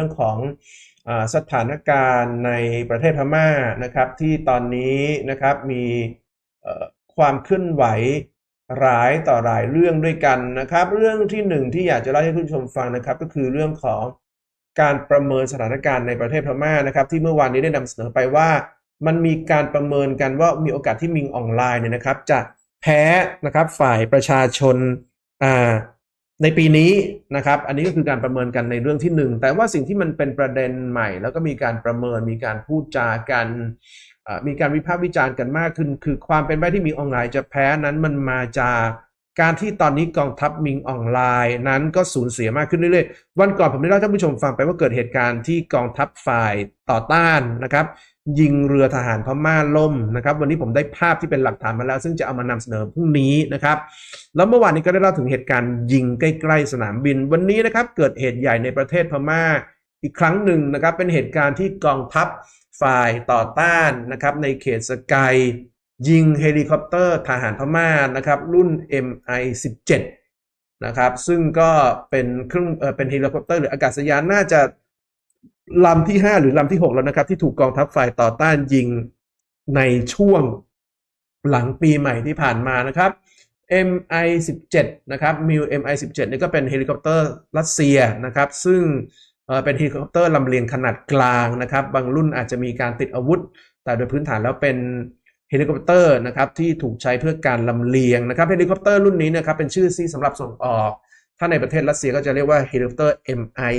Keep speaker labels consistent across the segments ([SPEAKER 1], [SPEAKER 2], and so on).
[SPEAKER 1] รื่องของอสถานการณ์ในประเทศพม่านะครับ ที่ตอนนี้นะครับมีความเคลื่อนไหวหลายต่อหลายเรื่องด้วยกันนะครับ เรื่องที่หนึ่งที่อยากจะเล่าให้คุณผู้ชมฟังนะครับ ก็คือเรื่องของการประเมินสถานการณ์ในประเทศพม่านะครับ ที่เมื่อวานนี้ได้นำเสนอไปว่า มันมีการประเมินกันว่ามีโอกาสที่มิงออนไลน์เนี่ยนะครับ จะแพ้นะครับฝ่ายประชาชนอ่า ในปีนี้นะครับ อันนี้ก็คือการประเมินกันในเรื่องที่หนึ่งแต่ว่าสิ่งที่มันเป็นประเด็นใหม่ แล้วก็มีการประเมินมีการพูดจากันมีการวิพากษ์วิจารณ์กันมากขึ้น คือความเป็นไปที่มิงออนไลน์จะแพ้นั้นมันมาจากการที่ตอนนี้กองทัพมิงออนไลน์ นั้นก็สูญเสียมากขึ้นเรื่อยๆ วันก่อนผมได้เล่าท่านผู้ชมฟังไปว่าเกิดเหตุการณ์ที่กองทัพฝ่ายต่อต้านนะครับ ยิงเรือทหารพม่าล่มนะครับ วันนี้ผมได้ภาพที่เป็นหลักฐานมาแล้ว ซึ่งจะเอามานำเสนอพรุ่งนี้นะครับ แล้วเมื่อวานนี้ก็ได้เล่าถึงเหตุการณ์ยิงใกล้ๆสนามบิน วันนี้นะครับเกิดเหตุใหญ่ในประเทศพม่าอีกครั้งหนึ่งนะครับ เป็นเหตุการณ์ที่กองทัพฝ่ายต่อต้านนะครับ ในเขตสกายยิงเฮลิคอปเตอร์ทหารพม่านะครับ รุ่น MI17 นะครับ ซึ่งก็เป็นเครื่องเเป็นเฮลิคอปเตอร์หรืออากาศยานน่าจะ ลำที่5หรือลำที่6แล้วนะครับ ที่ถูกกองทัพฝ่ายต่อต้านยิงในช่วงหลังปีใหม่ที่ผ่านมานะครับ MI17 นะครับมิว MI17 นี่ก็เป็นเฮลิคอปเตอร์รัสเซียนะครับ ซึ่งเป็นเฮลิคอปเตอร์ลำเลียงขนาดกลางนะครับ บางรุ่นอาจจะมีการติดอาวุธ แต่โดยพื้นฐานแล้วเป็นเฮลิคอปเตอร์นะครับที่ถูกใช้เพื่อการลำเลียงนะครับเฮลิคอปเตอร์รุ่นนี้นะครับเป็นชื่อซีสำหรับส่งออก ถ้าในประเทศรัสเซียก็จะเรียกว่าเฮลิคอปเตอร์ Mi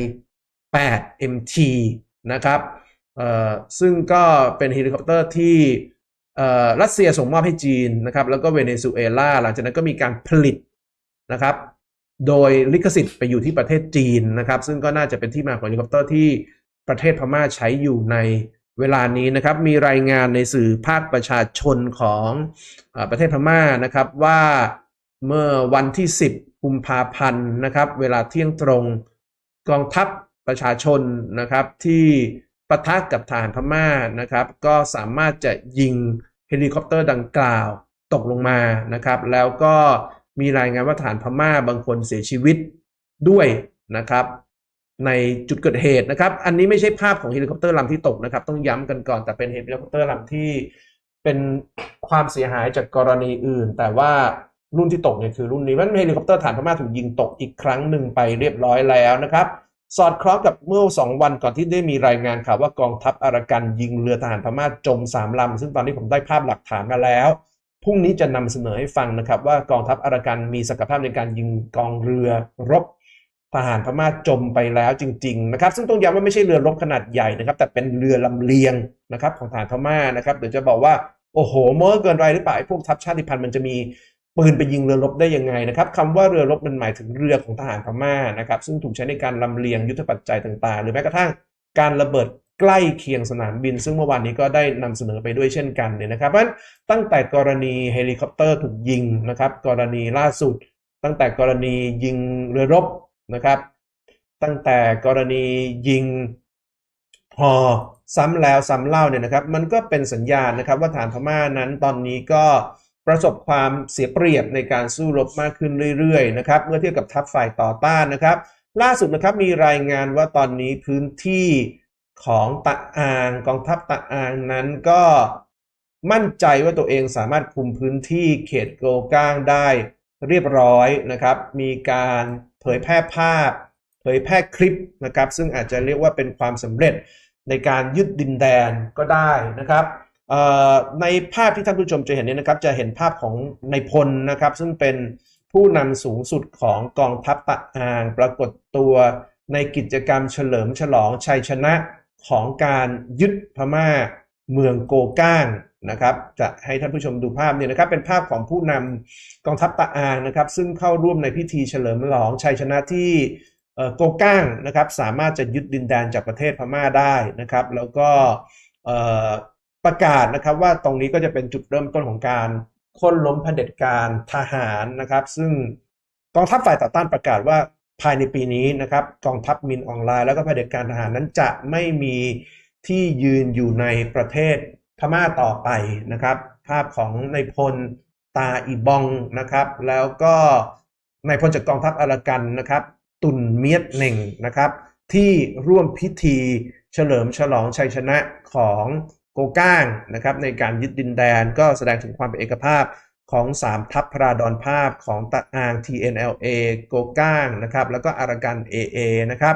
[SPEAKER 1] 8 MT นะครับซึ่งก็เป็นเฮลิคอปเตอร์ที่รัสเซียส่งมอบให้จีนนะครับแล้วก็เวเนซุเอลาหลังจากนั้นก็มีการผลิตนะครับโดยลิขสิทธิ์ไปอยู่ที่ประเทศจีนนะครับ ซึ่งก็น่าจะเป็นที่มาของเฮลิคอปเตอร์ที่ประเทศพม่าใช้อยู่ในเวลานี้นะครับ มีรายงานในสื่อภาคประชาชนของอประเทศพม่านะครับว่าเมื่อวันที่ 10 กุมภาพันธ์นะครับ เวลาเที่ยงตรงกองทัพ ประชาชนนะครับที่ปะทะกับทหารพม่านะครับ ก็สามารถจะยิงเฮลิคอปเตอร์ดังกล่าวตกลงมานะครับ แล้วก็มีรายงานว่าทหารพม่าบางคนเสียชีวิตด้วยนะครับ ในจุดเกิดเหตุนะครับ อันนี้ไม่ใช่ภาพของเฮลิคอปเตอร์ลำที่ตกนะครับ ต้องย้ำกันก่อนแต่เป็นเฮลิคอปเตอร์ลำที่เป็นความเสียหายจากกรณีอื่น แต่ว่ารุ่นที่ตกเนี่ยคือรุ่นนี้เพราะฉะนั้นเฮลิคอปเตอร์ฐานพม่าถูกยิงตกอีกครั้งหนึ่งไปเรียบร้อยแล้วนะครับ สอดคล้องกับเมื่อสองวันก่อนที่ได้มีรายงานข่าวว่ากองทัพอารากันยิงเรือทหารพม่าจมสามลำซึ่งตอนนี้ผมได้ภาพหลักฐานมาแล้วพรุ่งนี้จะนำเสนอให้ฟังนะครับ ว่ากองทัพอารากันมีศักยภาพในการยิงกองเรือรบทหารพม่าจมไปแล้วจริง ๆ นะครับ ซึ่งต้องย้ำว่าไม่ใช่เรือรบขนาดใหญ่นะครับ แต่เป็นเรือลำเลียงนะครับของทหารพม่านะครับเดี๋ยวจะบอกว่าโอ้โหเมื่อเกินไปหรือเปล่าไอ้พวกทัพชาติพันธุ์มันจะมี ปืนไปยิงเรือรบได้ยังไงนะครับคำว่าเรือรบมันหมายถึงเรือของทหารพม่านะครับ ซึ่งถูกใช้ในการลำเลียงยุทธปัจจัยต่างๆ หรือแม้กระทั่งการระเบิดใกล้เคียงสนามบิน ซึ่งเมื่อวานนี้ก็ได้นำเสนอไปด้วยเช่นกันเนี่ยนะครับเพราะตั้งแต่กรณีเฮลิคอปเตอร์ถูกยิงนะครับ กรณีล่าสุด ตั้งแต่กรณียิงเรือรบนะครับ ตั้งแต่กรณียิงฮอซ้ำแล้วซ้ำเล่าเนี่ยนะครับ มันก็เป็นสัญญาณนะครับว่าฐานพม่านั้นตอนนี้ก็ ประสบความเสียเปรียบในการสู้รบมากขึ้นเรื่อยๆนะครับเมื่อเทียบกับทัพฝ่ายต่อต้านนะครับ ล่าสุดนะครับมีรายงานว่าตอนนี้พื้นที่ของตะอางกองทัพตะอางนั้นก็มั่นใจว่าตัวเองสามารถคุมพื้นที่เขตโกก้างได้เรียบร้อยนะครับ มีการเผยแพร่ภาพ เผยแพร่คลิปนะครับ ซึ่งอาจจะเรียกว่าเป็นความสำเร็จในการยึดดินแดนก็ได้นะครับ ในภาพที่ท่านผู้ชมจะเห็นนี้นะครับจะเห็นภาพของนายพลนะครับซึ่งเป็นผู้นำสูงสุดของกองทัพตะอางปรากฏตัวในกิจกรรมเฉลิมฉลองชัยชนะของการยึดพม่าเมืองโกก้างนะครับจะให้ท่านผู้ชมดูภาพเนี่ยนะครับเป็นภาพของผู้นำกองทัพตะอางนะครับ ซึ่งเข้าร่วมในพิธีเฉลิมฉลองชัยชนะที่โกก้างนะครับสามารถจะยึดดินแดนจากประเทศพม่าได้นะครับ แล้วก็ ประกาศนะครับว่าตรงนี้ก็จะเป็นจุดเริ่มต้นของการค่นล้มเผด็จการทหารนะครับ ซึ่งกองทัพฝ่ายต่อต้านประกาศว่าภายในปีนี้นะครับกองทัพมินออนไลน์แล้วก็เผด็จการทหารนั้นจะไม่มีที่ยืนอยู่ในประเทศพม่าต่อไปนะครับ ภาพของนายพลตาอีบองนะครับ แล้วก็นายพลจากกองทัพอารากันนะครับ ตุนเมียดเหน่งนะครับ ที่ร่วมพิธีเฉลิมฉลองชัยชนะของ โกก้างนะครับในการยึดดินแดนก็แสดงถึงความเป็นเอกภาพของ 3 ทัพพระราดอนภาพของตะอาง TNLA โกก้างนะครับแล้วก็อารากัน AA นะครับ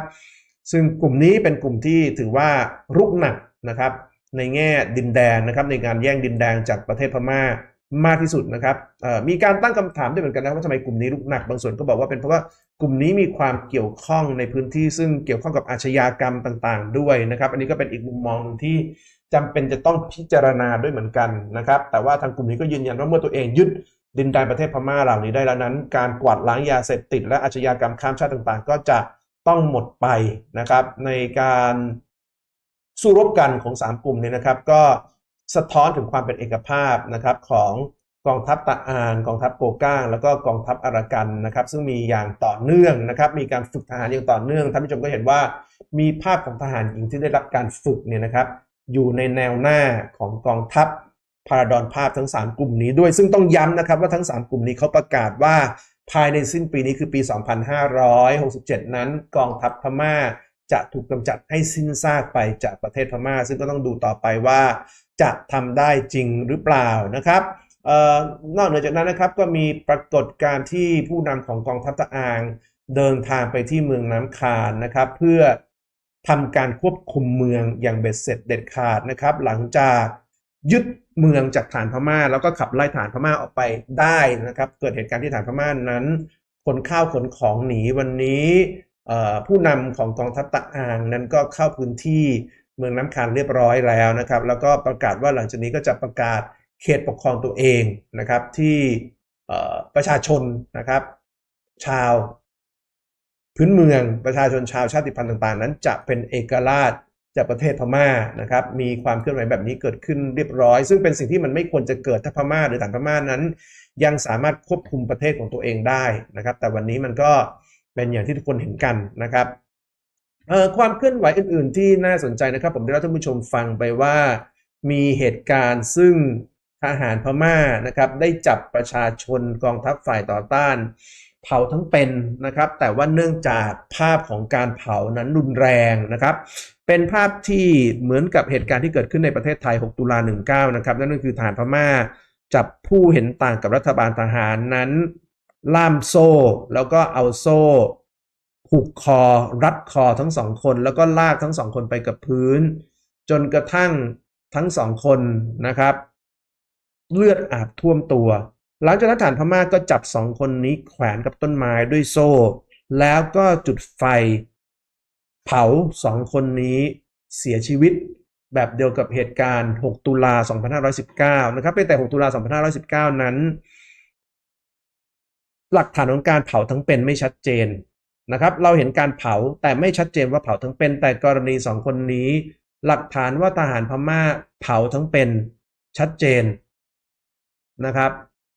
[SPEAKER 1] ซึ่งกลุ่มนี้เป็นกลุ่มที่ถือว่ารุกหนักนะครับในแง่ดินแดนนะครับในการแย่งดินแดนจากประเทศพม่ามากที่สุดนะครับมีการตั้งคำถามด้วยเหมือนกันนะว่าทำไมกลุ่มนี้รุกหนัก บางส่วนก็บอกว่าเป็นเพราะว่ากลุ่มนี้มีความเกี่ยวข้องในพื้นที่ซึ่งเกี่ยวข้องกับอาชญากรรมต่าง ๆ ด้วยนะครับ อันนี้ก็เป็นอีกมุมมองที่ จำเป็นจะต้องพิจารณาด้วยเหมือนกันนะครับ แต่ว่าทางกลุ่มนี้ก็ยืนยันว่าเมื่อตัวเองยึดดินแดนประเทศพม่าเหล่านี้ได้แล้วนั้น การกวาดล้างยาเสพติด และอาชญากรรมข้ามชาติต่างๆ ก็จะต้องหมดไปนะครับ ในการสู้รบกันของ 3 กลุ่มนี้นะครับ ก็สะท้อนถึงความเป็นเอกภาพนะครับของกองทัพตะอานกองทัพโกก้าง แล้วก็กองทัพอารากันนะครับ ซึ่งมีอย่างต่อเนื่องนะครับ มีการฝึกทหารอย่างต่อเนื่องท่านผู้ชมก็เห็นว่ามีภาพของทหารหญิงที่ได้รับการฝึกเนี่ยนะครับ อยู่ในแนวหน้าของกองทัพพาราดอนภาพทั้ง 3 กลุ่มนี้ด้วย ซึ่งต้องย้ำนะครับว่าทั้ง 3 กลุ่มนี้เขาประกาศว่าภายในสิ้นปีนี้คือปี 2567 นั้น กองทัพพม่าจะถูกกำจัดให้สิ้นซากไปจากประเทศพม่า ซึ่งก็ต้องดูต่อไปว่าจะทำได้จริงหรือเปล่านะครับออนอกเหนือจากนั้นนะครับก็มีปรากฏการณ์ที่ผู้นำของกองทัพตะอาง เดินทางไปที่เมืองน้ำคานนะครับ เพื่อ ทำการควบคุมเมืองอย่างเบ็ดเสร็จเด็ดขาดนะครับ หลังจากยึดเมืองจากฐานพม่า แล้วก็ขับไล่ฐานพม่าออกไปได้นะครับ เกิดเหตุการณ์ที่ฐานพม่านั้นขนข้าวขนของหนีวันนี้ผู้นำของกองทัพตะอางนั้นก็เข้าพื้นที่เมืองน้ำคานเรียบร้อยแล้วนะครับ แล้วก็ประกาศว่าหลังจากนี้ก็จะประกาศเขตปกครองตัวเองนะครับที่ประชาชนนะครับ ชาว พื้นเมืองประชาชนชาวชาติพันธุ์ต่าง ๆ นั้น จะเป็นเอกราชจากประเทศพม่านะครับ มีความเคลื่อนไหวแบบนี้เกิดขึ้นเรียบร้อย ซึ่งเป็นสิ่งที่มันไม่ควรจะเกิดถ้าพม่าหรือฐานพม่านั้น ยังสามารถควบคุมประเทศของตัวเองได้นะครับ แต่วันนี้มันก็เป็นอย่างที่ทุกคนเห็นกันนะครับความเคลื่อนไหวอื่น ๆ ที่น่าสนใจนะครับ ผมได้เล่าท่านผู้ชมฟังไปว่ามีเหตุการณ์ซึ่งทหารพม่านะครับได้จับประชาชนกองทัพฝ่ายต่อต้าน เผาทั้งเป็นนะครับ แต่ว่าเนื่องจากภาพของการเผานั้นรุนแรงนะครับ เป็นภาพที่เหมือนกับเหตุการณ์ที่เกิดขึ้นในประเทศไทย 6 ตุลา 19 นะครับ นั่นก็คือทหารพม่าจับผู้เห็นต่างกับรัฐบาลทหารนั้น ล่ามโซ่ แล้วก็เอาโซ่ผูกคอ รัดคอทั้งสองคน แล้วก็ลากทั้งสองคนไปกับพื้น จนกระทั่งทั้งสองคนนะครับ เลือดอาบท่วมตัว หลังจากนั้นฐานพม่าก็จับสองคนนี้แขวนกับต้นไม้ด้วยโซ่ แล้วก็จุดไฟ เผาสองคนนี้เสียชีวิตแบบเดียวกับเหตุการณ์ 6 ตุลา 2519 นะครับเป็นแต่ 6 ตุลา 2519 นั้น หลักฐานของการเผาทั้งเป็นไม่ชัดเจนนะครับ เราเห็นการเผาแต่ไม่ชัดเจนว่าเผาทั้งเป็น แต่กรณีสองคนนี้ หลักฐานว่าทหารพม่าเผาทั้งเป็นชัดเจนนะครับ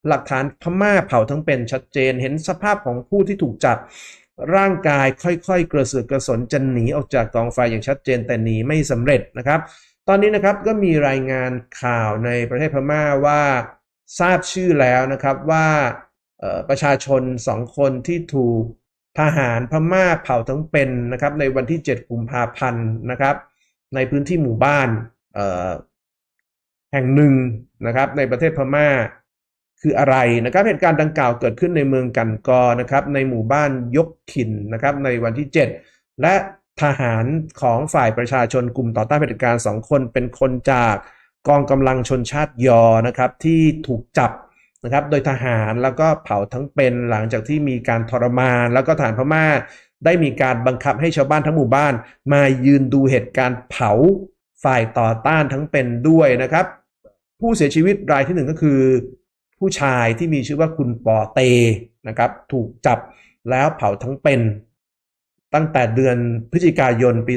[SPEAKER 1] หลักฐานพม่าเผาทั้งเป็นชัดเจน เห็นสภาพของผู้ที่ถูกจับ ร่างกายค่อยๆ กระเสือกกระสนจะหนีออกจากกองไฟอย่างชัดเจนแต่หนีไม่สำเร็จนะครับ ตอนนี้นะครับก็มีรายงานข่าวในประเทศพม่าว่าทราบชื่อแล้วนะครับว่าประชาชนสองคนที่ถูกทหารพม่าเผาทั้งเป็นนะครับในวันที่ 7 กุมภาพันธ์นะครับ ในพื้นที่หมู่บ้านแห่งหนึ่งนะครับในประเทศพม่า คืออะไรนะครับเหตุการณ์ดังกล่าวเกิดขึ้นในเมืองกันกอนะครับในหมู่บ้านยกขินนะครับในวันที่ 7 และทหารของฝ่ายประชาชนกลุ่มต่อต้านเผด็จการสองคนเป็นคนจากกองกำลังชนชาติยอนะครับที่ถูกจับนะครับโดยทหารแล้วก็เผาทั้งเป็นหลังจากที่มีการทรมาน แล้วก็ทหารพม่าได้มีการบังคับให้ชาวบ้านทั้งหมู่บ้าน มายืนดูเหตุการณ์เผาฝ่ายต่อต้านทั้งเป็นด้วยนะครับ ผู้เสียชีวิตรายที่หนึ่งก็คือ ผู้ชายที่มีชื่อว่าคุณปอเตนะครับถูกจับแล้วเผาทั้งเป็น ตั้งแต่เดือนพฤศจิกายนปี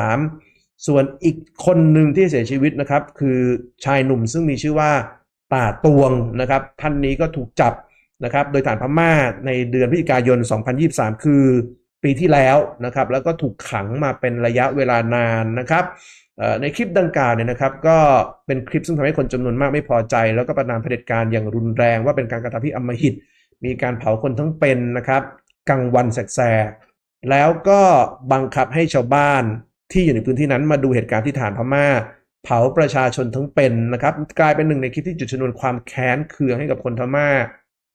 [SPEAKER 1] 2023 ส่วนอีกคนหนึ่งที่เสียชีวิตนะครับคือชายหนุ่มซึ่งมีชื่อว่าตาตวงนะครับท่านนี้ก็ถูกจับนะครับโดยฐานพม่าในเดือนพฤศจิกายน 2023 คือปีที่แล้วนะครับแล้วก็ถูกขังมาเป็นระยะเวลานานนะครับ ในคลิปดังกล่าวเนี่ยนะครับก็เป็นคลิปซึ่งทำให้คนจำนวนมากไม่พอใจ แล้วก็ประนามเผด็จการอย่างรุนแรง ว่าเป็นการกระทำที่อมหิต มีการเผาคนทั้งเป็นนะครับกลางวันแสกแล้วก็บังคับให้ชาวบ้านที่อยู่ในพื้นที่นั้นมาดูเหตุการณ์ที่ฐานพม่า เผาประชาชนทั้งเป็นนะครับกลายเป็นหนึ่งในคลิปที่จุดชนวนความแค้นเคืองให้กับคนพม่า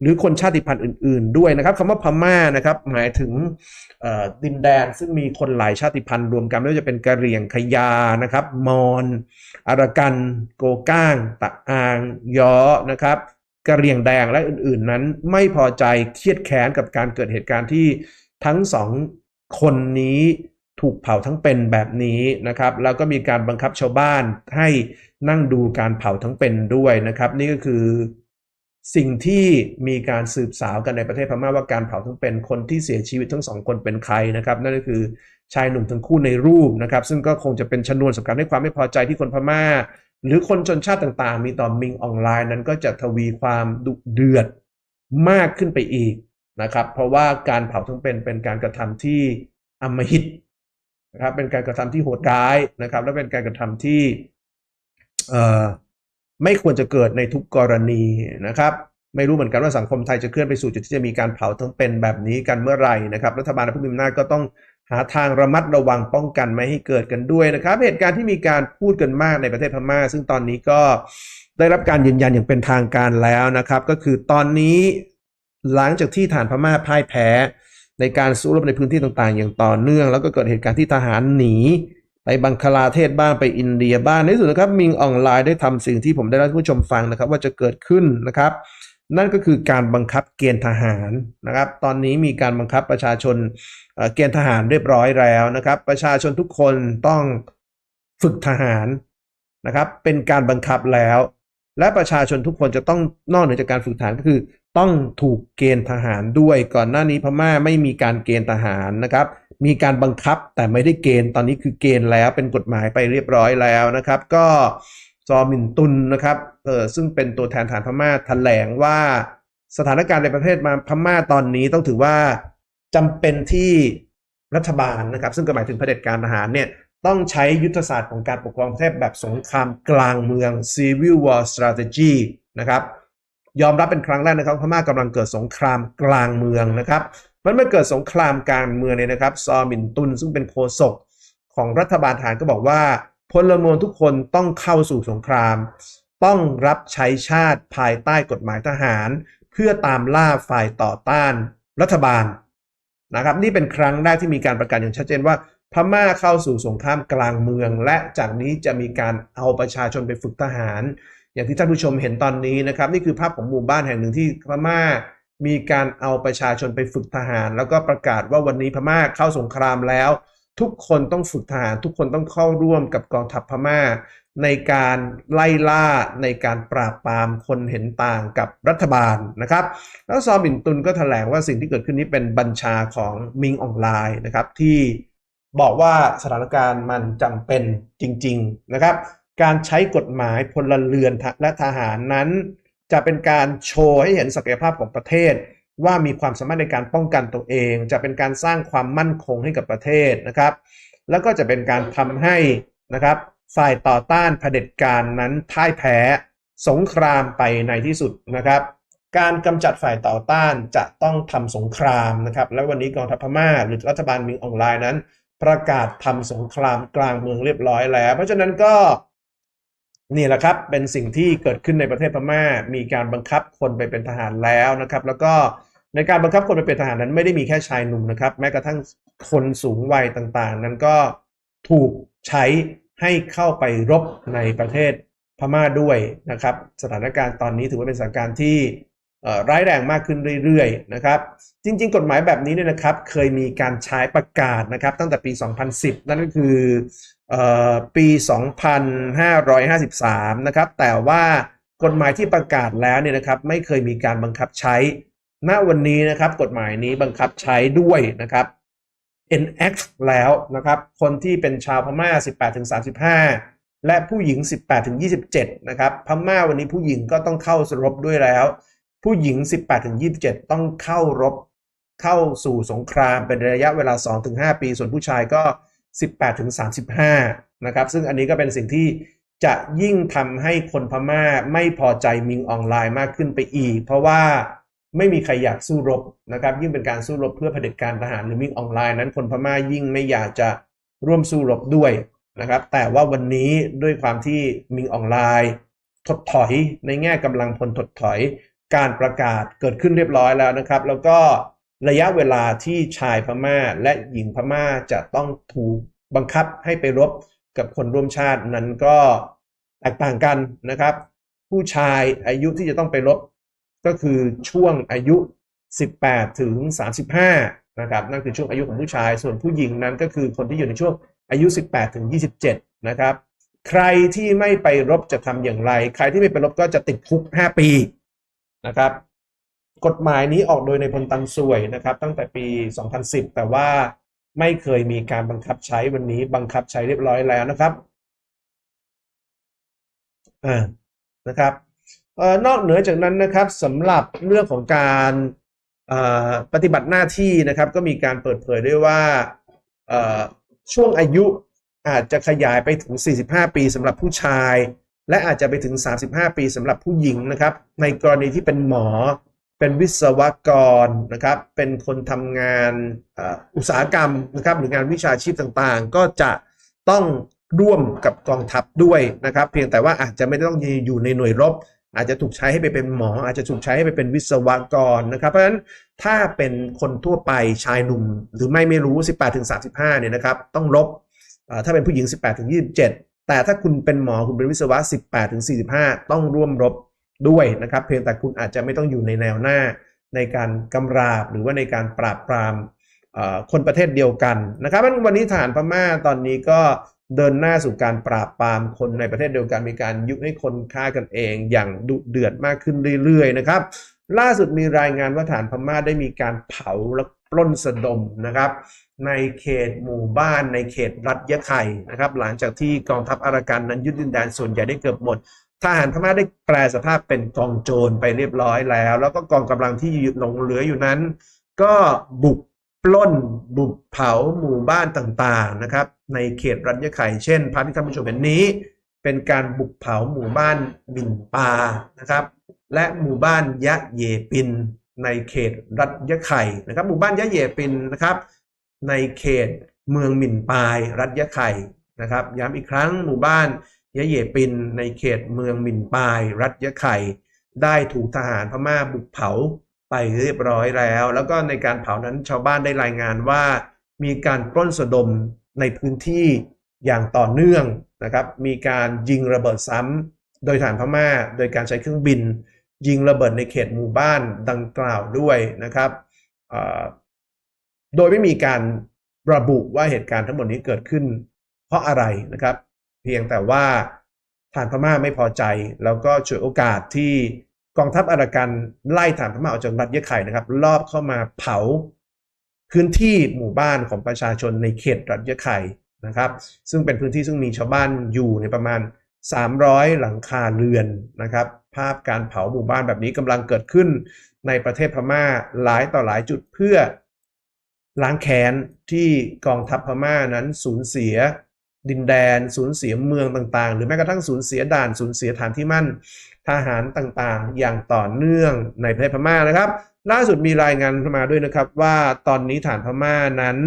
[SPEAKER 1] หรือคนชาติพันธุ์อื่น ๆ ด้วยนะครับคำว่าพม่านะครับหมายถึงดินแดนซึ่งมีคนหลายชาติพันธุ์รวมกันไม่ว่าจะเป็นกะเหรี่ยงขยานะครับมอญอารากันโกก้าง ตะอางยอนะครับกะเหรี่ยงแดงและอื่น ๆ นั้นไม่พอใจเครียดแค้นกับการเกิดเหตุการณ์ที่ทั้งสองคนนี้ถูกเผาทั้งเป็นแบบนี้นะครับ แล้วก็มีการบังคับชาวบ้านให้นั่งดูการเผาทั้งเป็นด้วยนะครับ นี่ก็คือ สิ่งที่มีการสืบสาวกันในประเทศพม่าว่าการเผาทั้งเป็นคนที่เสียชีวิตทั้งสองคนเป็นใครนะครับนั่นก็คือชายหนุ่มทั้งคู่ในรูปนะครับ ซึ่งก็คงจะเป็นชนวนสำคัญให้ความไม่พอใจที่คนพม่า หรือคนชนชาติต่างๆ มีต่อมิงออนไลน์นั้นก็จะทวีความดุเดือดมากขึ้นไปอีกนะครับ เพราะว่าการเผาทั้งเป็นเป็นการกระทำที่อำมหิตนะครับเป็นการกระทำที่โหดร้ายนะครับ และเป็นการกระทำที่เอ่อ ไม่ควรจะเกิดในทุกกรณีนะครับ ไม่รู้เหมือนกันว่าสังคมไทยจะเคลื่อนไปสู่จุดที่จะมีการเผาทั้งเป็นแบบนี้กันเมื่อไหร่นะครับ รัฐบาลและผู้มีอำนาจก็ต้องหาทางระมัดระวังป้องกันไม่ให้เกิดกันด้วยนะครับ เหตุการณ์ที่มีการพูดกันมากในประเทศพม่า ซึ่งตอนนี้ก็ได้รับการยืนยันอย่างเป็นทางการแล้วนะครับ ก็คือตอนนี้หลังจากที่ฐานพม่าพ่ายแพ้ ในการสู้รบในพื้นที่ต่างๆ อย่างต่อเนื่อง แล้วก็เกิดเหตุการณ์ที่ทหารหนี ไปบังคลาเทศบ้างไปอินเดียบ้างในที่สุดนะครับมิงออนไลน์ได้ทำสิ่งที่ผมได้เล่าให้ผู้ชมฟังนะครับ ว่าจะเกิดขึ้นนะครับ นั่นก็คือการบังคับเกณฑ์ทหารนะครับ ตอนนี้มีการบังคับประชาชนเเกณฑ์ทหารเรียบร้อยแล้วนะครับ ประชาชนทุกคนต้องฝึกทหารนะครับ เป็นการบังคับแล้ว และประชาชนทุกคนจะต้องนอกเหนือจากการฝึกทหารก็คือ ต้องถูกเกณฑ์ทหารด้วย ก่อนหน้านี้พม่าไม่มีการเกณฑ์ทหารนะครับ มีการบังคับแต่ไม่ได้เกณฑ์ตอนนี้คือเกณฑ์แล้วเป็นกฎหมายไปเรียบร้อยแล้วนะครับ ก็จอมินตุนนะครับเออซึ่งเป็นตัวแทนฐานพม่าแถลงว่าสถานการณ์ในประเทศมาพม่าตอนนี้ต้องถือว่าจำเป็นที่รัฐบาลนะครับ ซึ่งก็หมายถึงเผด็จการทหารเนี่ยต้องใช้ยุทธศาสตร์ของการปกครองประเทศแบบสงครามกลางเมือง civil war strategy นะครับ ยอมรับเป็นครั้งแรกนะครับพม่ากำลังเกิดสงครามกลางเมืองนะครับ มันเมื่อเกิดสงครามกลางเมืองเนี่ยนะครับ ซอมินตุนซึ่งเป็นโฆษกของรัฐบาลทหารก็บอกว่าพลเมืองทุกคนต้องเข้าสู่สงคราม ต้องรับใช้ชาติภายใต้กฎหมายทหาร เพื่อตามล่าฝ่ายต่อต้านรัฐบาลนะครับนี่เป็นครั้งแรกที่มีการประกาศอย่างชัดเจนว่า พม่าเข้าสู่สงครามกลางเมือง และจากนี้จะมีการเอาประชาชนไปฝึกทหาร อย่างที่ท่านผู้ชมเห็นตอนนี้นะครับ นี่คือภาพของหมู่บ้านแห่งหนึ่งที่พม่ามีการเอาประชาชนไปฝึกทหาร แล้วก็ประกาศว่าวันนี้พม่าเข้าสงครามแล้ว ทุกคนต้องฝึกทหาร ทุกคนต้องเข้าร่วมกับกองทัพพม่า ในการไล่ล่าในการปราบปรามคนเห็นต่างกับรัฐบาลนะครับ แล้วซอมินตุนก็แถลงว่าสิ่งที่เกิดขึ้นนี้เป็นบัญชาของมิงออนไลน์นะครับที่บอกว่าสถานการณ์มันจำเป็นจริง ๆ นะครับ การใช้กฎหมายพลเรือนและทหารนั้น จะเป็นการโชว์ให้เห็นศักยภาพของประเทศ ว่ามีความสามารถในการป้องกันตัวเอง จะเป็นการสร้างความมั่นคงให้กับประเทศนะครับ แล้วก็จะเป็นการทำให้นะครับฝ่ายต่อต้านเผด็จการนั้นพ่ายแพ้สงครามไปในที่สุดนะครับ การกำจัดฝ่ายต่อต้านจะต้องทำสงครามนะครับ และวันนี้กองทัพพม่าหรือรัฐบาลมิงออนไลน์นั้น ประกาศทำสงครามกลางเมืองเรียบร้อยแล้ว เพราะฉะนั้นก็ นี่แหละครับเป็นสิ่งที่เกิดขึ้นในประเทศพม่า มีการบังคับคนไปเป็นทหารแล้วนะครับ แล้วก็ในการบังคับคนไปเป็นทหารนั้นไม่ได้มีแค่ชายหนุ่มนะครับ แม้กระทั่งคนสูงวัยต่างๆ นั้นก็ถูกใช้ให้เข้าไปรบในประเทศพม่าด้วยนะครับ สถานการณ์ตอนนี้ถือว่าเป็นสถานการณ์ที่ร้ายแรงมากขึ้นเรื่อยๆนะครับ จริง ๆ กฎหมายแบบนี้เนี่ยนะครับ เคยมีการใช้ประกาศนะครับ ตั้งแต่ปี 2010 นั่นก็คือ ปี 2553 นะครับ แต่ว่ากฎหมายที่ประกาศแล้วเนี่ยนะครับ ไม่เคยมีการบังคับใช้ ณ วันนี้นะครับ กฎหมายนี้บังคับใช้ด้วยนะครับ enact แล้วนะครับ คนที่เป็นชาวพม่า 18-35 และผู้หญิง 18-27 นะครับ พม่าวันนี้ผู้หญิงก็ต้องเข้ารบด้วยแล้ว ผู้หญิง 18-27 ต้องเข้ารบ เข้าสู่สงครามเป็นระยะเวลา 2-5 ปี ส่วนผู้ชายก็ 18-35 นะครับ ซึ่งอันนี้ก็เป็นสิ่งที่จะยิ่งทำให้คนพม่าไม่พอใจมิงออนไลน์มากขึ้นไปอีก เพราะว่าไม่มีใครอยากสู้รบนะครับ ยิ่งเป็นการสู้รบเพื่อเผด็จการทหารหรือมิงออนไลน์นั้นคนพม่ายิ่งไม่อยากจะร่วมสู้รบด้วยนะครับ แต่ว่าวันนี้ด้วยความที่มิงออนไลน์ถดถอยในแง่กำลังพลถดถอยการประกาศเกิดขึ้นเรียบร้อยแล้วนะครับ แล้วก็ ระยะเวลาที่ชายพม่าและหญิงพม่าจะต้องถูกบังคับให้ไปรบกับคนร่วมชาตินั้นก็แตกต่างกันนะครับ ผู้ชายอายุที่จะต้องไปรบก็คือช่วงอายุ 18 ถึง 35 นะครับ นั่นคือช่วงอายุของผู้ชาย ส่วนผู้หญิงนั้นก็คือคนที่อยู่ในช่วงอายุ 18 ถึง 27 นะครับ ใครที่ไม่ไปรบจะทำอย่างไร ใครที่ไม่ไปรบก็จะติดคุก 5 ปีนะครับ กฎหมายนี้ออกโดยในพลตันสวยนะครับ ตั้งแต่ปี 2010 แต่ว่าไม่เคยมีการบังคับใช้วันนี้บังคับใช้เรียบร้อยแล้วนะครับอ่านะครับออนอกเหนือจากนั้นนะครับสำหรับเรื่องของการออปฏิบัติหน้าที่นะครับ ก็มีการเปิดเผยด้วยว่าออช่วงอายุอาจจะขยายไปถึง 45 ปีสำหรับผู้ชาย และอาจจะไปถึง 35 ปีสำหรับผู้หญิงนะครับ ในกรณีที่เป็นหมอ เป็นวิศวกรนะครับ เป็นคนทำงานอุตสาหกรรมนะครับหรืองานวิชาชีพต่างๆ ก็จะต้องร่วมกับกองทัพด้วยนะครับ เพียงแต่ว่าอาจจะไม่ต้องอยู่ในหน่วยรบ อาจจะถูกใช้ให้ไปเป็นหมอ อาจจะถูกใช้ให้ไปเป็นวิศวกรนะครับ เพราะฉะนั้นถ้าเป็นคนทั่วไปชายหนุ่ม หรือไม่ไม่รู้ 18ถึง35เนี่ยนะครับต้องรบถ้าเป็นผู้หญิง 18ถึง27 แต่ถ้าคุณเป็นหมอคุณเป็นวิศวะ 18ถึง45 ต้องร่วมรบ ด้วยนะครับ เพียงแต่คุณอาจจะไม่ต้องอยู่ในแนวหน้าในการกำราบหรือว่าในการปราบปรามคนประเทศเดียวกันนะครับวันนี้ฐานพม่าตอนนี้ก็เดินหน้าสู่การปราบปรามคนในประเทศเดียวกันมีการยุให้คนฆ่ากันเอง อย่างดุเดือดมากขึ้นเรื่อยๆนะครับ ล่าสุดมีรายงานว่าฐานพม่าได้มีการเผาและปล้นสะดมนะครับ ในเขตหมู่บ้านในเขตรัฐยะไข่นะครับ หลังจากที่กองทัพอารากันนั้นยึดดินแดนส่วนใหญ่ได้เกือบหมด ทหารพม่าได้แปลสภาพเป็นกองโจรไปเรียบร้อยแล้ว แล้วก็กองกำลังที่หลงเหลืออยู่นั้น ก็บุกปล้นบุกเผาหมู่บ้านต่างๆนะครับในเขตรัฐยะไข่เช่นภาพที่ท่านผู้ชมเห็นนี้ เป็นการบุกเผาหมู่บ้านบินปานะครับ และหมู่บ้านยะเยปิน ในเขตรัฐยะไข่นะครับ หมู่บ้านยะเยปินนะครับ ในเขตเมืองหมิ่นปาย รัฐยะไข่นะครับ ย้ำอีกครั้งหมู่บ้าน ยะเยปินในเขตเมืองมินปาย รัฐยะไข่ ได้ถูกทหารพม่าบุกเผาไปเรียบร้อยแล้ว แล้วก็ในการเผานั้นชาวบ้านได้รายงานว่า มีการปล้นสะดมในพื้นที่อย่างต่อเนื่องนะครับมีการยิงระเบิดซ้ำโดยฐานพม่า โดยการใช้เครื่องบิน ยิงระเบิดในเขตหมู่บ้านดังกล่าวด้วยนะครับโดยไม่มีการระบุว่าเหตุการณ์ทั้งหมดนี้เกิดขึ้น เพราะอะไรนะครับ เพียงแต่ว่าฐานพม่าไม่พอใจ แล้วก็ฉวยโอกาสที่กองทัพอารากันไล่ฐานพม่าออกจากรัฐยะไข่นะครับรอบเข้ามาเผาพื้นที่หมู่บ้านของประชาชนในเขตรัฐยะไข่นะครับ ซึ่งเป็นพื้นที่ซึ่งมีชาวบ้านอยู่ในประมาณ 300 หลังคาเรือนนะครับ ภาพการเผาหมู่บ้านแบบนี้กำลังเกิดขึ้นในประเทศพม่าหลายต่อหลายจุดเพื่อล้างแค้นที่กองทัพพม่านั้นสูญเสีย ดินแดน สูญเสียเมืองต่างๆ หรือแม้กระทั่งสูญเสียด่านสูญเสียฐานที่มั่นทหารต่างๆ อย่างต่อเนื่องในประเทศพม่านะครับ ล่าสุดมีรายงานเข้ามาด้วยนะครับว่าตอนนี้ฐานพม่านั้น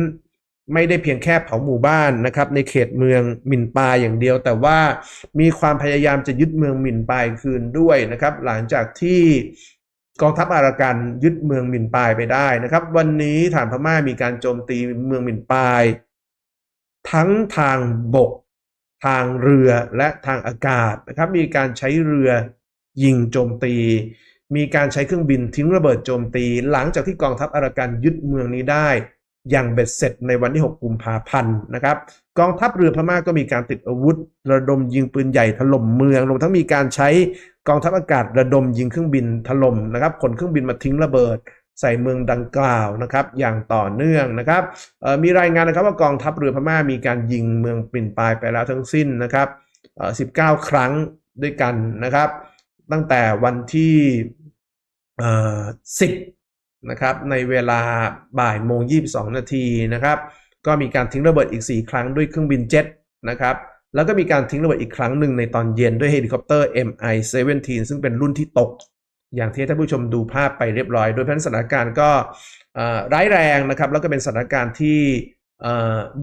[SPEAKER 1] ไม่ได้เพียงแค่เผาหมู่บ้านนะครับในเขตเมืองหมินปายอย่างเดียว แต่ว่ามีความพยายามจะยึดเมืองหมินปายคืนด้วยนะครับ หลังจากที่กองทัพอารากันยึดเมืองหมินปายไปได้นะครับ วันนี้ฐานพม่ามีการโจมตีเมืองหมินปาย ทั้งทางบก ทางเรือและทางอากาศนะครับมีการใช้เรือยิงโจมตี มีการใช้เครื่องบินทิ้งระเบิดโจมตี หลังจากที่กองทัพอารากันยึดเมืองนี้ได้ อย่างเบ็ดเสร็จในวันที่ 6 กุมภาพันธ์นะครับกองทัพเรือพม่าก็มีการติดอาวุธ ระดมยิงปืนใหญ่ถล่มเมืองรวมทั้งมีการใช้กองทัพอากาศระดมยิงเครื่องบินถล่มนะครับขนเครื่องบินมาทิ้งระเบิด ใส่เมืองดังกล่าวนะครับอย่างต่อเนื่องนะครับมีรายงานนะครับว่ากองทัพเรือพม่ามีการยิงเมืองปิ่นปายไปแล้วทั้งสิ้นนะครับ19 ครั้งด้วยกันนะครับ ตั้งแต่วันที่ 10 นะครับ ในเวลาบ่ายโมง 22 นาทีนะครับ ก็มีการทิ้งระเบิดอีก 4 ครั้งด้วยเครื่องบินเจ็ตนะครับ แล้วก็มีการทิ้งระเบิดอีกครั้งหนึ่งในตอนเย็นด้วยเฮลิคอปเตอร์ MI-17 ซึ่งเป็นรุ่นที่ตก อย่างที่ท่านผู้ชมดูภาพไปเรียบร้อย โดยเพราะฉะนั้นสถานการณ์ก็ร้ายแรงนะครับ แล้วก็เป็นสถานการณ์ที่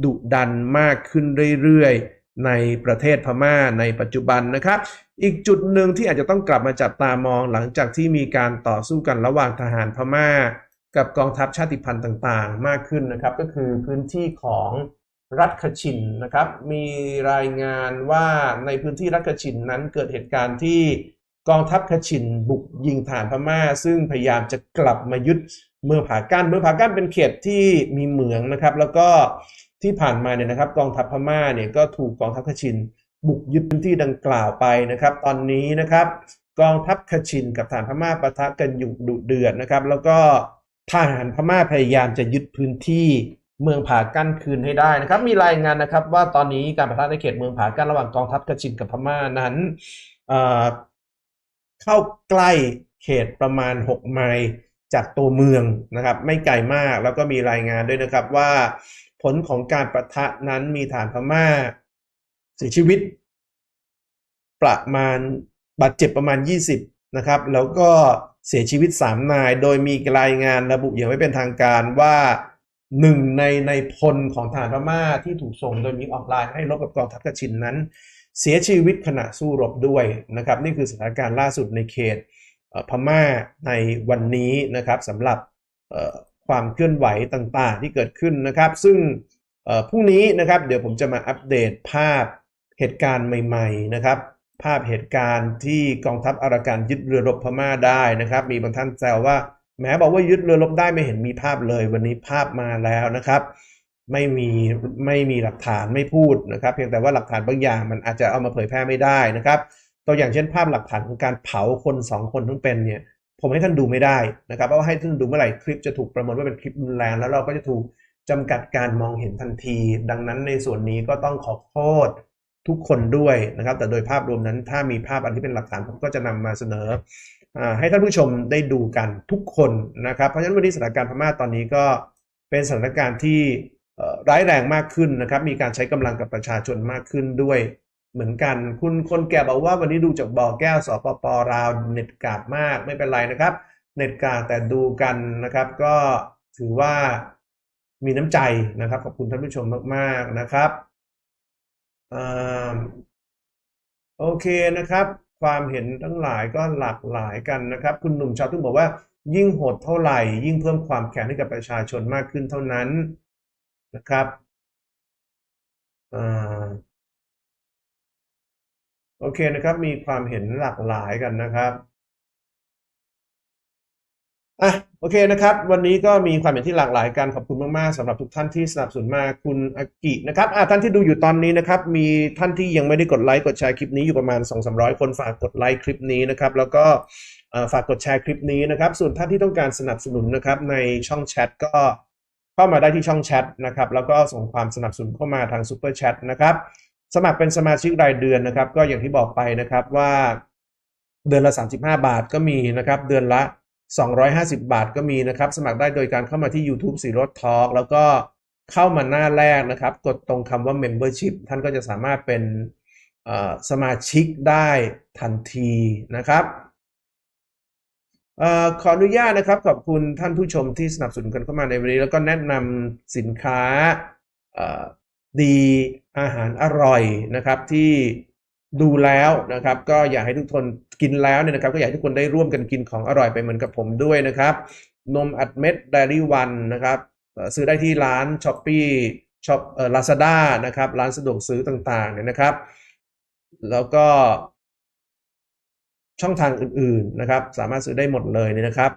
[SPEAKER 1] ดุดันมากขึ้นเรื่อยๆ ในประเทศพม่าในปัจจุบันนะครับ อีกจุดหนึ่งที่อาจจะต้องกลับมาจับตามองหลังจากที่มีการต่อสู้กันระหว่างทหารพม่า กับกองทัพชาติพันธุ์ต่างๆ มากขึ้นนะครับ ก็คือพื้นที่ของรัฐคชินนะครับ มีรายงานว่าในพื้นที่รัฐคชินนั้นเกิดเหตุการณ์ที่ กองทัพคชินบุกยิงฐานพม่า ซึ่งพยายามจะกลับมายึดเมืองผากั้นเมืองผากั้นเป็นเขตที่มีเหมืองนะครับ แล้วก็ที่ผ่านมาเนี่ยนะครับ กองทัพพม่าเนี่ยก็ถูกกองทัพคชิน บุกยึดพื้นที่ดังกล่าวไปนะครับ ตอนนี้นะครับ กองทัพคชินกับฐานพม่าปะทะกันอยู่ดุเดือดนะครับ แล้วก็ทหารพม่าพยายามจะยึดพื้นที่เมืองผากั้นคืนให้ได้นะครับ มีรายงานนะครับ ว่าตอนนี้การปะทะในเขตเมืองผากั้นระหว่างกองทัพคชินกับพม่านั้น เข้าใกล้เขตประมาณ 6 ไมล์จากตัวเมืองนะครับ ไม่ไกลมากแล้วก็มีรายงานด้วยนะครับว่า ผลของการประทะนั้นมีฐานพม่าเสียชีวิต ประมาณบาดเจ็บประมาณ 20 นะครับ แล้วก็เสียชีวิต 3 นาย โดยมีรายงานระบุอย่างไม่เป็นทางการว่าหนึ่งในในพลของทหารพม่าที่ถูกส่งโดยมีออกไลน์ให้รบกับกองทัพกระชินนั้น เสียชีวิตขณะสู้รบด้วยนะครับนี่คือสถานการณ์ล่าสุดในเขตพม่าในวันนี้นะครับสำหรับความเคลื่อนไหวต่างๆ ที่เกิดขึ้นนะครับ ซึ่งพรุ่งนี้นะครับเดี๋ยวผมจะมาอัปเดตภาพเหตุการณ์ใหม่ๆนะครับ ภาพเหตุการณ์ที่กองทัพอารากันยึดเรือรบพม่าได้นะครับ มีบางท่านแซวว่าแหมบอกว่ายึดเรือรบได้ไม่เห็นมีภาพเลย วันนี้ภาพมาแล้วนะครับ ไม่มีไม่มีหลักฐานไม่พูดนะครับ เพียงแต่ว่าหลักฐานบางอย่างมันอาจจะเอามาเผยแพร่ไม่ได้นะครับ ตัวอย่างเช่นภาพหลักฐานของการเผาคนสองคนทั้งเป็นเนี่ยผมให้ท่านดูไม่ได้นะครับเพราะว่าให้ท่านดูเมื่อไหร่คลิปจะถูกประเมินว่าเป็นคลิปรุนแรงแล้วเราก็จะถูกจำกัดการมองเห็นทันที ดังนั้นในส่วนนี้ก็ต้องขอโทษทุกคนด้วยนะครับ แต่โดยภาพรวมนั้นถ้ามีภาพอันที่เป็นหลักฐานผมก็จะนำมาเสนออให้ท่านผู้ชมได้ดูกันทุกคนนะครับ เพราะฉะนั้นวันนี้สถานการณ์พม่าตอนนี้ก็เป็นสถานการณ์ที่ ร้ายแรงมากขึ้นนะครับ มีการใช้กำลังกับประชาชนมากขึ้นด้วย เหมือนกัน คุณคนแก่บอกว่าวันนี้ดูจากบ่อแก้วสปปราวเน็ตกาดมากไม่เป็นไรนะครับ เน็ตกาดแต่ดูกันนะครับ ก็ถือว่ามีน้ำใจนะครับขอบคุณท่านผู้ชมมาก ๆนะครับอ่าโอเคนะครับ ความเห็นทั้งหลายก็หลากหลายกันนะครับ คุณหนุ่มชาวทุ่งบอกว่า ยิ่งโหดเท่าไหร่ ยิ่งเพิ่มความแข็งให้กับประชาชนมากขึ้นเท่านั้น นะครับอโอเคนะครับ มีความเห็นหลากหลายกันนะครับอะโอเคนะครับ วันนี้ก็มีความเห็นที่หลากหลายกันขอบคุณมากๆสำหรับทุกท่านที่สนับสนุนมาคุณอากินะครับอะท่านที่ดูอยู่ตอนนี้นะครับ มีท่านที่ยังไม่ได้กดไลค์กดแชร์คลิปนี้อยู่ประมาณ 2-300 คนฝากกดไลค์คลิปนี้นะครับ แล้วก็ฝากกดแชร์คลิปนี้นะครับ ส่วนท่านที่ต้องการสนับสนุนนะครับในช่องแชทก็ เข้ามาได้ที่ช่องแชทนะครับแล้วก็ส่งความสนับสนุนเข้ามาทางซูเปอร์แชทนะครับสมัครเป็นสมาชิกรายเดือนนะครับ ก็อย่างที่บอกไปนะครับว่าเดือนละ 35 บาทก็มีนะครับ เดือนละ 250 บาทก็มีนะครับ สมัครได้โดยการเข้ามาที่ YouTube สีรถทอล์กแล้วก็เข้ามาหน้าแรกนะครับ กดตรงคำว่า Membership ท่านก็จะสามารถเป็นสมาชิกได้ทันทีนะครับ ออขออนุญาตนะครับ ขอบคุณท่านผู้ชมที่สนับสนุนกันเข้ามาในวันนี้ แล้วก็แนะนำสินค้าดีอาหารอร่อยนะครับที่ดูแล้วนะครับ ก็อยากให้ทุกคนกินแล้วเนี่ยนะครับ ก็อยากให้ทุกคนได้ร่วมกันกินของอร่อยไปเหมือนกับผมด้วยนะครับ นมอัดเม็ด Dairy One นะครับซื้อได้ที่ร้าน s h อ p e e ช็อปเอ่อ Lazada นะครับ ร้านสะดวกซื้อต่างๆเนี่ยนะครับ แล้วก็ ช่องทางอื่นๆนะครับ สามารถซื้อได้หมดเลยเนี่ยนะครับ